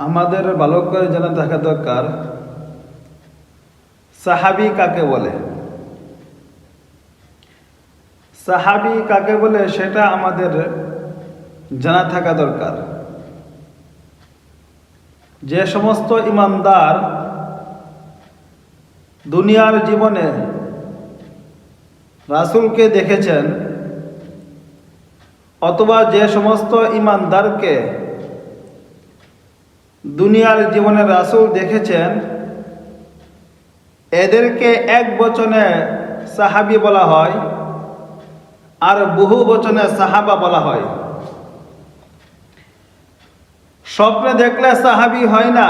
আমাদের ভালো করে জানা থাকা দরকার। সাহাবি কাকে বলে? সাহাবি কাকে বলে সেটা আমাদের জানা থাকা দরকার। যে সমস্ত ইমানদার দুনিয়ার জীবনে রাসূলকে দেখেছেন, অথবা যে সমস্ত ইমানদারকে দুনিয়ার জীবনে রাসূল দেখেছেন, এদেরকে এক বচনে সাহাবি বলা হয় আর বহু বচনে সাহাবা বলা হয়। স্বপ্নে দেখলে সাহাবি হয় না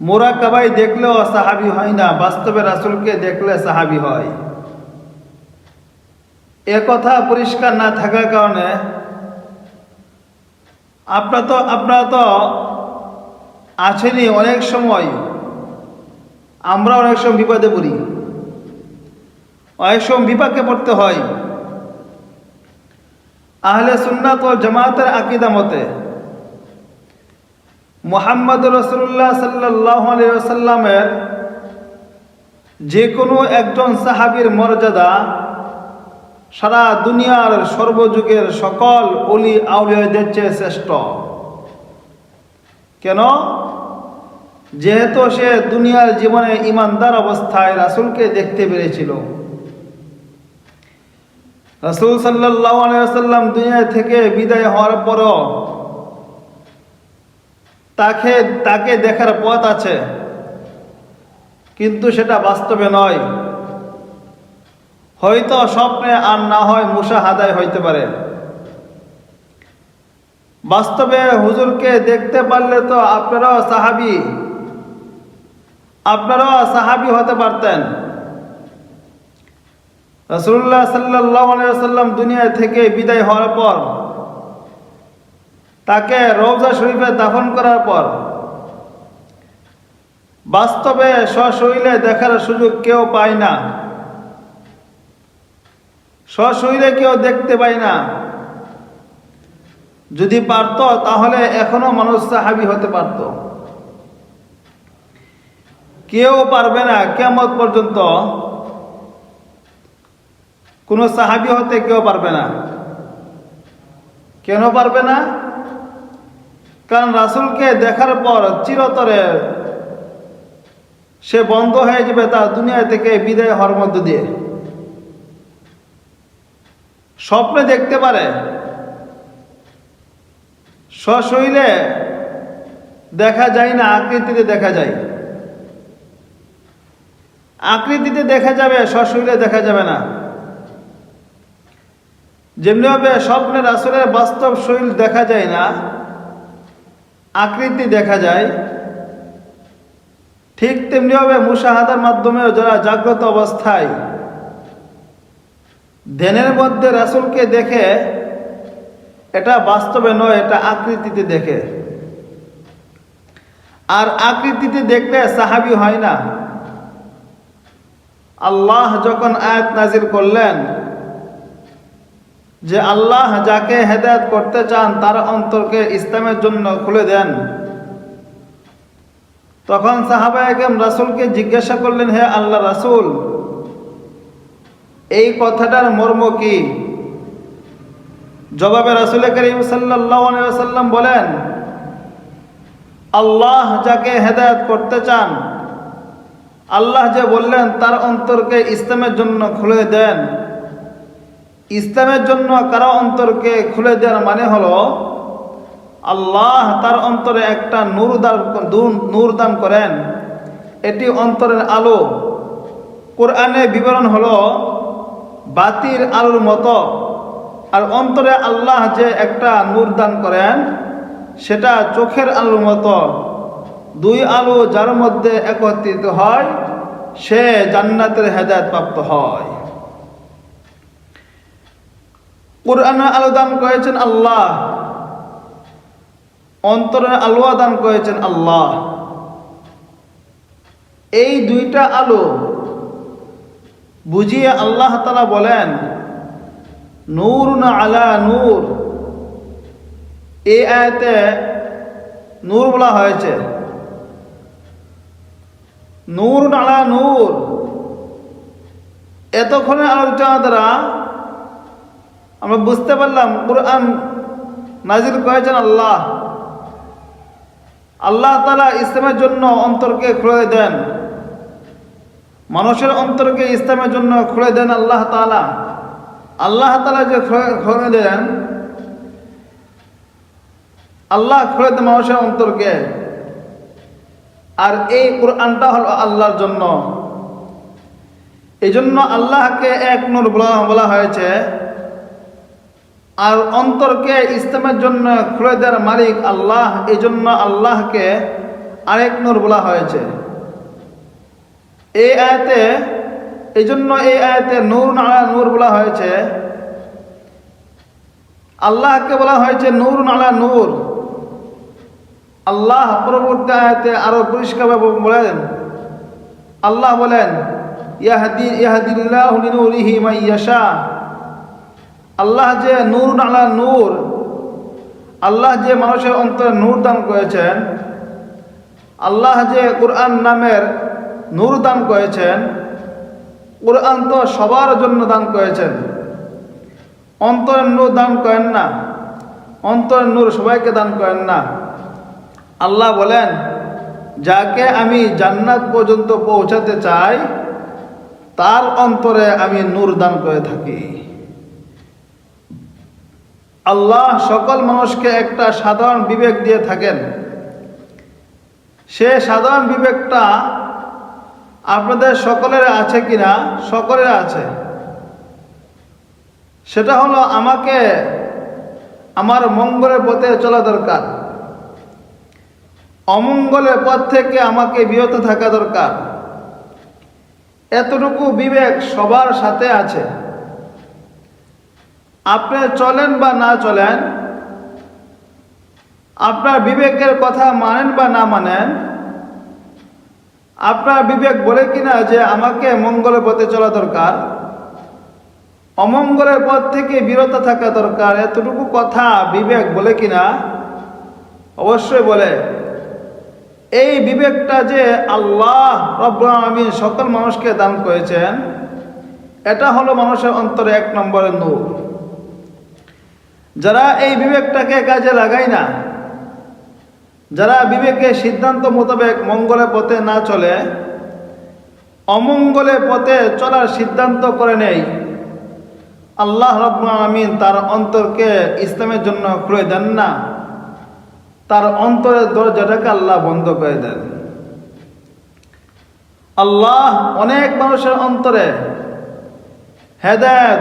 মোরাকাবাই দেখলেও সাহাবি হয় না, বাস্তবে রাসুলকে দেখলে সাহাবি হয়। এ কথা পরিষ্কার না থাকার কারণে আপনার তো, আপনারা তো আছেনই অনেক সময়। আমরা অনেক সময় বিপদে পড়ি। অনেক সময় বিপাকে পড়তে হয়। আহলে সুন্নাত ও জামাতের আকিদা মতে মোহাম্মদ রসুল্লাহ সাল্লাহ সাল্লামের যে কোনো একজন সাহাবীর মর্যাদা সারা দুনিয়ার সর্বযুগের সকল অলি আউলিয়াদের চেয়ে শ্রেষ্ঠ। কেন? যেহেতু সে দুনিয়ার জীবনে ইমানদার অবস্থায় রাসূলকে দেখতে পেরেছিল। রাসূল সাল্লাল্লাহু আলাইহি সাল্লাম দুনিয়া থেকে বিদায় হওয়ার পরও তাকে তাকে দেখার পথ আছে। কিন্তু সেটা বাস্তবে নয়। হয়তো স্বপ্নে আর না হয় মুসা মুশাহাদায় হইতে পারে। বাস্তবে হুজুরকে দেখতে পারলে তো আপনারাও সাহাবি। আপনারাও সাহাবি হতে পারতেন। রসুল্লাহ সাল্লাহ সাল্লাম দুনিয়া থেকে বিদায় হওয়ার পর, তাকে রওজা শরীফে দাফন করার পর, বাস্তবে স্বশৈলে দেখার সুযোগ কেউ পায় না। সশরীরে কেউ দেখতে পায় না। যদি পারত, তাহলে এখনও মানুষ সাহাবি হতে পারত। কেউ পারবে না কেমত পর্যন্ত কোনো সাহাবি হতে কেউ পারবে না। কেন পারবে না? কারণ রাসুলকে দেখার পর চিরতরে সে বন্ধ হয়ে যাবে তার দুনিয়া থেকে বিদায় হওয়ার মধ্য দিয়ে। স্বপ্নে দেখতে পারে। সশৈলে দেখা যায় না, আকৃতিতে দেখা যায়। আকৃতিতে দেখা যাবে সশৈলে দেখা যাবে না। যেমনিভাবে স্বপ্নের আসলের বাস্তব শৈল দেখা যায় না, আকৃতি দেখা যায়, ঠিক তেমনিভাবে মুশাহাদার মাধ্যমেও যারা জাগ্রত অবস্থায় ধ্যানের মধ্যে রাসুলকে দেখে, এটা বাস্তবে নয়, এটা আকৃতিতে দেখে। আর আকৃতিতে দেখলে সাহাবি হয় না। আল্লাহ যখন আয়াত নাজির করলেন যে আল্লাহ যাকে হেদায়ত করতে চান, তার অন্তরকে ইসলামের জন্য খুলে দেন, তখন সাহাবা একম রাসুলকে জিজ্ঞাসা করলেন, হে আল্লাহ রাসুল এই কথাটার মর্ম কি? জবাবে রাসুল করিম সাল্লাম বলেন, আল্লাহ যাকে হেদায়ত করতে চান, আল্লাহ যে বললেন তার অন্তরকে ইসলামের জন্য খুলে দেন। ইসলামের জন্য কারও অন্তরকে খুলে দেওয়ার মানে হলো, আল্লাহ তার অন্তরে একটা নূর দান নূর দান করেন। এটি অন্তরের আলো। কোরআনে বিবরণ হলো বাতির আলোর মতো। আর অন্তরে আল্লাহ যে একটা নূর দান করেন, সেটা চোখের আলোর মতো। দুই আলো যার মধ্যে একত্রিত হয়, সে জান্নাতের হেদায়ত প্রাপ্ত হয়। কোরআনের আলো দান করেছেন আল্লাহ। অন্তরের আলোয়া দান করেছেন আল্লাহ। এই দুইটা আলো বুঝিয়ে আল্লাহ তালা বলেন নূর না আলা নূর। এ আয়াতে নূর বলা হয়েছে। নূর নালা নূর। এতক্ষণে আলোচনা দ্বারা আমরা বুঝতে পারলাম, কোরআন নাজির করেছেন আল্লাহ। আল্লাহ তালা ইসলামের জন্য অন্তরকে খুলে দেন। মানুষের অন্তরকে ইসলামের জন্য খুলে দেন আল্লাহ তালা আল্লাহ তালা যে খুলে- দেন, আল্লাহ খুলে দেন মানুষের অন্তরকে। আর এই কোরআনটা হলো আল্লাহর জন্য। এই জন্য আল্লাহকে এক নূর বলা হয়েছে। আর অন্তরকে ইসলামের জন্য খুলে দেওয়ার মালিক আল্লাহ এই জন্য আল্লাহকে আরেক নূর বলা হয়েছে। এই আয়াতে এই জন্য এই আয়াতে নূর নালা নূর বলা হয়েছে। আল্লাহকে বলা হয়েছে নূর নালা নূর। আল্লাহ পরবর্তী আয়াতে আরও পরিষ্কারভাবে বলেন, আল্লাহ বলেন, ইয়াহদি আল্লাহ যে নূর আলা নূর, আল্লাহ যে মানুষের অন্তরে নূর দান করেছেন, আল্লাহ যে কোরআন নামের নূর দান করেছেন, কোরআন তো সবার জন্য দান করেছেন। অন্তরের নূর দান করেন না অন্তরের নূর সবাইকে দান করেন না। আল্লাহ বলেন, যাকে আমি জান্নাত পর্যন্ত পৌঁছাতে চাই, তার অন্তরে আমি নূর দান করে থাকি। আল্লাহ সকল মানুষকে একটা সাধারণ বিবেক দিয়ে থাকেন। সে সাধারণ বিবেকটা আপনাদের সকলের আছে কিনা? সকলের আছে। সেটা হলো আমাকে আমার মঙ্গলের পথে চলা দরকার। অমঙ্গলের পথ থেকে আমাকে বিরত থাকা দরকার। এতটুকু বিবেক সবার সাথে আছে। আপনি চলেন বা না চলেন, আপনার বিবেকের কথা মানেন বা না মানেন আপনার বিবেক বলে কিনা যে আমাকে মঙ্গলের পথে চলা দরকার? অমঙ্গলের পথ থেকে বিরত থাকা দরকার, এতটুকু কথা বিবেক বলে কিনা? অবশ্যই বলে। এই বিবেকটা যে আল্লাহ রব্বুল আলামিন সকল মানুষকে দান করেছেন, এটা হলো মানুষের অন্তরে এক নম্বরের নূর। যারা এই বিবেকটাকে কাজে লাগায় না যারা বিবেকের সিদ্ধান্ত মোতাবেক মঙ্গলের পথে না চলে অমঙ্গলের পথে চলার সিদ্ধান্ত করে নেই। আল্লাহ রব্বুল আলামিন তার অন্তরকে ইসলামের জন্য খুলে দেন না। তার অন্তরের দরজাটাকে আল্লাহ বন্ধ করে দেন। আল্লাহ অনেক মানুষের অন্তরে হেদায়ত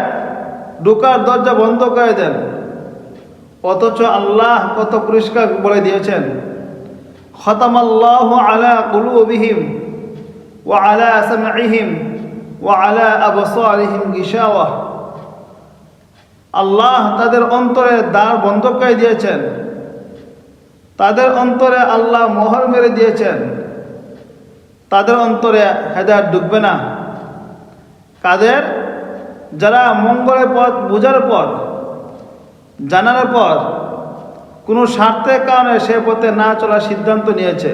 ঢুকার দরজা বন্ধ করে দেন। অথচ আল্লাহ কত পরিষ্কার বলে দিয়েছেন। আল্লাহ তাদের অন্তরে দ্বার বন্ধ করে দিয়েছেন। তাদের অন্তরে আল্লাহ মোহর মেরে দিয়েছেন। তাদের অন্তরে হেদায়ত ঢুকবে না। কাদের? যারা মঙ্গলের পথ, বোঝার পর জানার পর কোনো স্বার্থের কারণে সে পথে না চলার সিদ্ধান্ত নিয়েছে।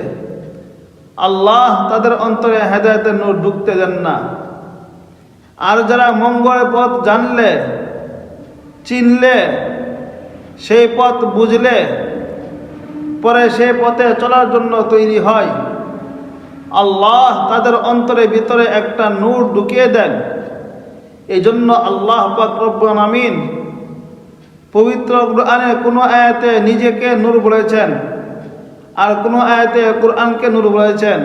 আল্লাহ তাদের অন্তরে হেদায়তের নূর ঢুকতে দেন না। আর যারা মঙ্গলের পথ জানলে, চিনলে, সেই পথ বুঝলে, পরে সেই পথে চলার জন্য তৈরি হয়। আল্লাহ তাদের অন্তরে ভিতরে একটা নূর ঢুকিয়ে দেন। এই জন্য আল্লাহ পাক আমিন পবিত্র কোরআনে কোনো আয়াতে নিজেকে নূর বলেছেন? আর কোনো আয়াতে কোরআনকে নূর বলেছেন?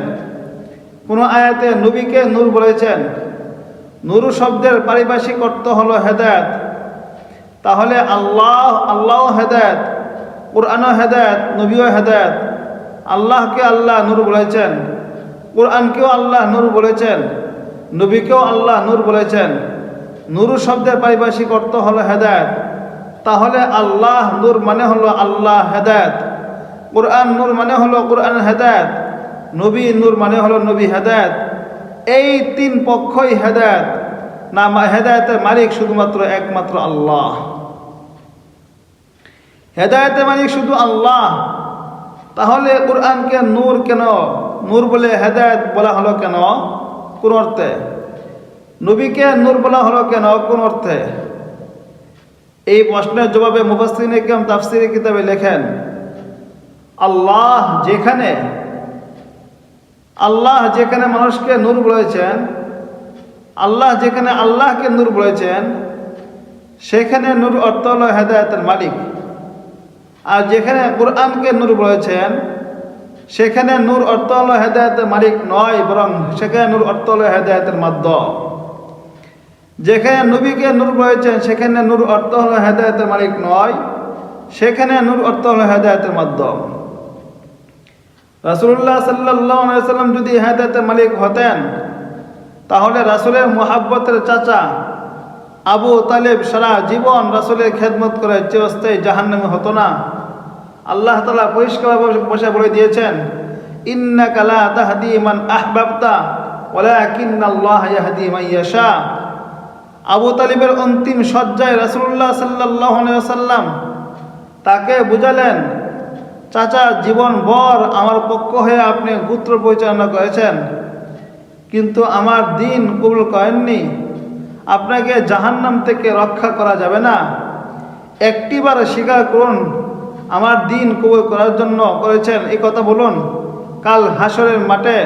কোনো আয়াতে নবীকে নূর বলেছেন? নূর শব্দের পারিভাষিক অর্থ হলো হেদায়ত। তাহলে আল্লাহ আল্লাহ হেদায়ত, কোরআনও হেদায়ত, নবীও হেদায়ত। আল্লাহকে আল্লাহ নূর বলেছেন। কোরআনকেও আল্লাহ নূর বলেছেন। নবীকেও আল্লাহ নূর বলেছেন। নূর শব্দের পারিভাষিক অর্থ হলো হেদায়ত। তাহলে আল্লাহ নূর মানে হলো আল্লাহ হেদায়ত। কোরআন নূর মানে হলো কোরআন হেদায়ত। নবী নূর মানে হলো নবী হেদায়ত। এই তিন পক্ষই হেদায়ত। না হেদায়তের মালিক শুধুমাত্র একমাত্র আল্লাহ। হেদায়তের মালিক শুধু আল্লাহ। তাহলে কোরআনকে নূর কেন? নূর বলে হেদায়ত বলা হলো কেন? কোন অর্থে? নবীকে নূর বলা হলো কেন? কোন অর্থে? এই প্রশ্নের জবাবে মুফাসসির ইকরাম তাফসিরের কিতাবে লেখেন, আল্লাহ যেখানে আল্লাহ যেখানে মানুষকে নূর বলেছেন, আল্লাহ যেখানে আল্লাহকে নূর বলেছেন, সেখানে নূর অর্থ হলো হেদায়তের মালিক। আর যেখানে কোরআনকে নূর বলেছেন, সেখানে নূর অর্থ হলো হেদায়তের মালিক নয়, বরং সেখানে নূর অর্থ হলো হেদায়তের মাধ্যম। যেখানে নবীকে নূর বলেছেন, সেখানে নূর অর্থ হলো হেদায়তের মালিক নয়, সেখানে নূর অর্থ হলো হেদায়তের মাধ্যম। রাসুল্লাহ সাল্লাহ সাল্লাম যদি হেদায়তের মালিক হতেন, তাহলে রাসুলের মোহাব্বতের চাচা আবু তালেব সারা জীবন রাসুলের খেদমত করে চিরস্থায়ী জাহান্নামে হতো না। আল্লাহ তালা পরিষ্কারভাবে বসে বলে দিয়েছেন ইন্না কালা তাহাদি মান আহবাবতা ওলাকিন্নাল্লাহ ইয়াহদি মান ইয়াশা। আবু তালিবের অন্তিম শয্যায় রাসূলুল্লাহ সাল্লাল্লাহু আলাইহি ওয়াসাল্লাম তাকে বুঝালেন, চাচা, জীবন ভর আমার পক্ষ হয়ে আপনি গোত্র পরিচালনা করেছেন, কিন্তু আমার দিন কবুল করেননি। আপনাকে জাহান্নাম থেকে রক্ষা করা যাবে না। একটিবার স্বীকার করুন, আমার দিন কবুল করার জন্য করেছেন। এই কথা বলুন, কাল হাসরের মাঠে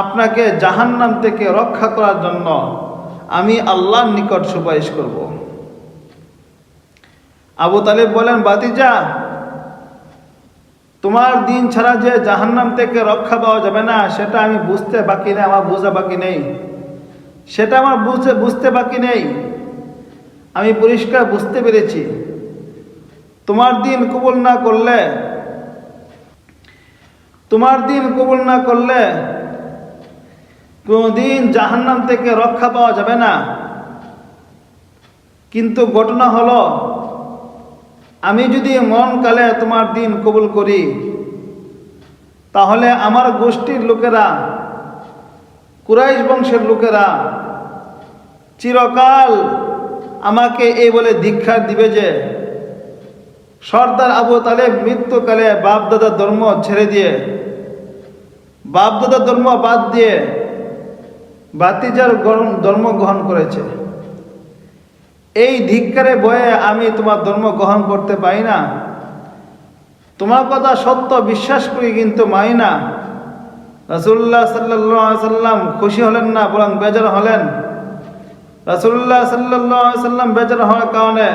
আপনাকে জাহান্নাম থেকে রক্ষা করার জন্য। আমি আল্লাহর নিকট সুপারিশ করব। আবু তালিব বলেন, বাতিজা, তোমার দিন ছাড়া যে জাহান্নাম থেকে রক্ষা পাওয়া যাবে না, সেটা আমি বুঝতে বাকি নেই, আমার বোঝা বাকি নেই। সেটা আমার বুঝতে বুঝতে বাকি নেই। আমি পরিষ্কার বুঝতে পেরেছি। তোমার দিন কবুল না করলে তোমার দিন কবুল না করলে কোনদিন জাহান্নাম থেকে রক্ষা পাওয়া যাবে না। কিন্তু ঘটনা হলো, আমি যদি মন কালে তোমার দিন কবুল করি, তাহলে আমার গোষ্ঠীর লোকেরা, কুরাইশ বংশের লোকেরা চিরকাল আমাকে এই বলে দীক্ষা দিবে যে, সর্দার আবু তালেব মৃত্যুকালে বাপদাদার ধর্ম ছেড়ে দিয়ে, বাপদাদার ধর্ম বাদ দিয়ে বাতিজার ধর্ম গ্রহণ করেছে। এই ধিক্কারে বয়ে আমি তোমার ধর্ম গ্রহণ করতে পারি না। তোমার কথা সত্য, বিশ্বাস করি কিন্তু মানি না। রাসুল্লাহ সাল্লাহ সাল্লাম খুশি হলেন না, বরং বেজার হলেন। রাসুল্লাহ সাল্লাহ সাল্লাম বেজার হওয়ার কারণে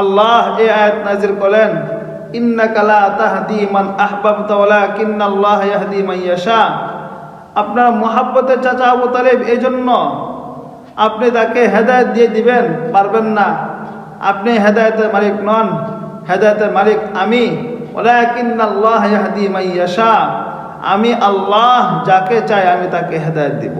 আল্লাহ এই আয়াত নাজির করলেন ইন্না কালা তাহদি মান আহবাবতা ওয়ালাকিন্নাল্লাহ ইয়াহদি মান ইয়াশা। আপনার মোহাব্বতের চাচা আবু তালেব এই জন্য আপনি তাকে হেদায়ত দিয়ে দিবেন, পারবেন না। আপনি হেদায়তের মালিক নন, হেদায়তের মালিক আমি। ওলাকিন্নাল্লাহ ইয়াহদি মান ইয়াশা। আমি আল্লাহ যাকে চাই আমি তাকে হেদায়ত দিব।